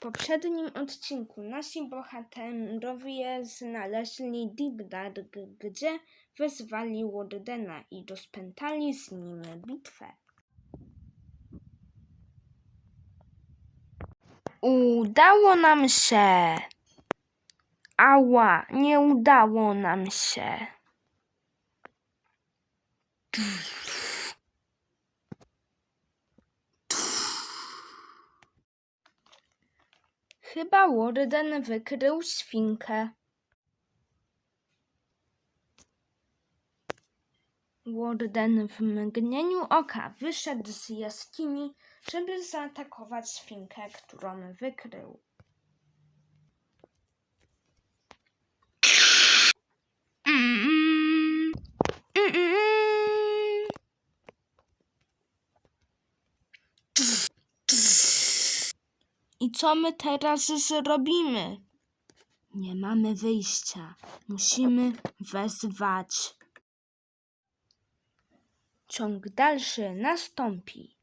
Poprzednim odcinku nasi bohaterowie znaleźli Deep Dark, gdzie wezwali Wardena i rozpętali z nim bitwę. Udało nam się. Ała, nie udało nam się. Chyba Warden wykrył świnkę. Warden w mgnieniu oka wyszedł z jaskini, żeby zaatakować świnkę, którą wykrył. I co my teraz zrobimy? Nie mamy wyjścia. Musimy wezwać. Ciąg dalszy nastąpi.